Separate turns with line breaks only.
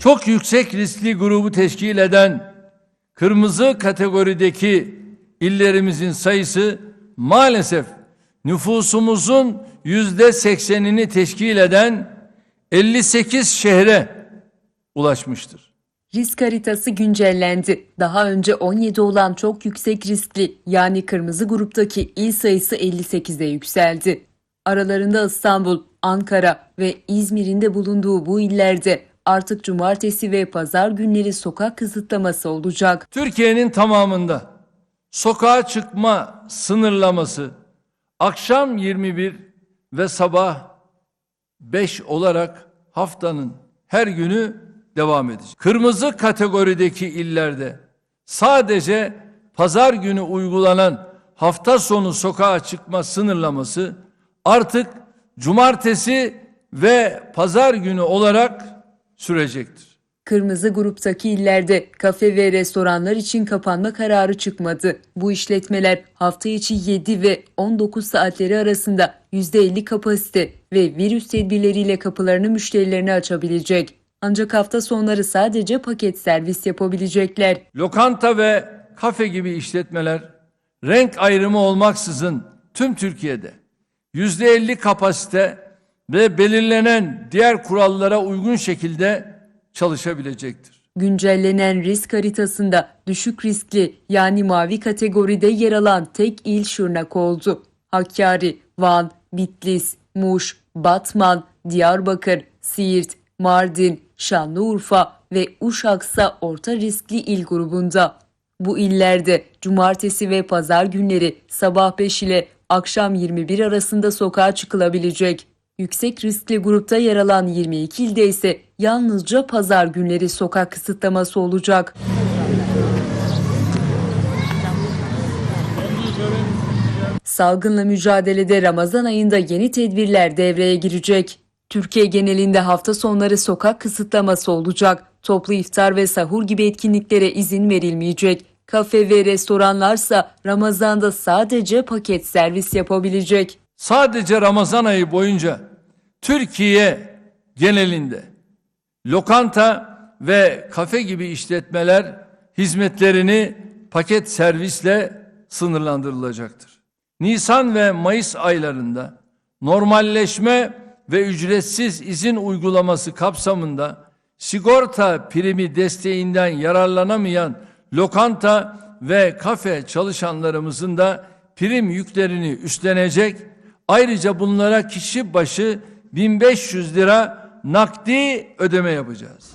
çok yüksek riskli grubu teşkil eden kırmızı kategorideki illerimizin sayısı maalesef nüfusumuzun yüzde seksenini teşkil eden 58 şehre ulaşmıştır.
Risk haritası güncellendi. Daha önce 17 olan çok yüksek riskli yani kırmızı gruptaki il sayısı 58'e yükseldi. Aralarında İstanbul, Ankara ve İzmir'in de bulunduğu bu illerde artık cumartesi ve pazar günleri sokak kısıtlaması olacak.
Türkiye'nin tamamında sokağa çıkma sınırlaması akşam 21 ve sabah 5 olarak haftanın her günü devam edecek. Kırmızı kategorideki illerde sadece pazar günü uygulanan hafta sonu sokağa çıkma sınırlaması artık cumartesi ve pazar günü olarak sürecektir.
Kırmızı gruptaki illerde kafe ve restoranlar için kapanma kararı çıkmadı. Bu işletmeler hafta içi 7 ve 19 saatleri arasında %50 kapasite ve virüs tedbirleriyle kapılarını müşterilerine açabilecek. Ancak hafta sonları sadece paket servis yapabilecekler.
Lokanta ve kafe gibi işletmeler renk ayrımı olmaksızın tüm Türkiye'de %50 kapasite ve belirlenen diğer kurallara uygun şekilde çalışabilecektir.
Güncellenen risk haritasında düşük riskli yani mavi kategoride yer alan tek il Şırnak oldu. Hakkari, Van, Bitlis, Muş, Batman, Diyarbakır, Siirt, Mardin, Şanlıurfa ve Uşaksa orta riskli il grubunda. Bu illerde cumartesi ve pazar günleri sabah 5 ile akşam 21 arasında sokağa çıkılabilecek. Yüksek riskli grupta yer alan 22 ilde ise yalnızca pazar günleri sokak kısıtlaması olacak. Salgınla mücadelede Ramazan ayında yeni tedbirler devreye girecek. Türkiye genelinde hafta sonları sokak kısıtlaması olacak. Toplu iftar ve sahur gibi etkinliklere izin verilmeyecek. Kafe ve restoranlarsa Ramazan'da sadece paket servis yapabilecek.
Sadece Ramazan ayı boyunca Türkiye genelinde lokanta ve kafe gibi işletmeler hizmetlerini paket servisle sınırlandırılacaktır. Nisan ve Mayıs aylarında normalleşme ve ücretsiz izin uygulaması kapsamında sigorta primi desteğinden yararlanamayan lokanta ve kafe çalışanlarımızın da prim yüklerini üstlenecek. Ayrıca bunlara kişi başı 1500 lira nakdi ödeme yapacağız.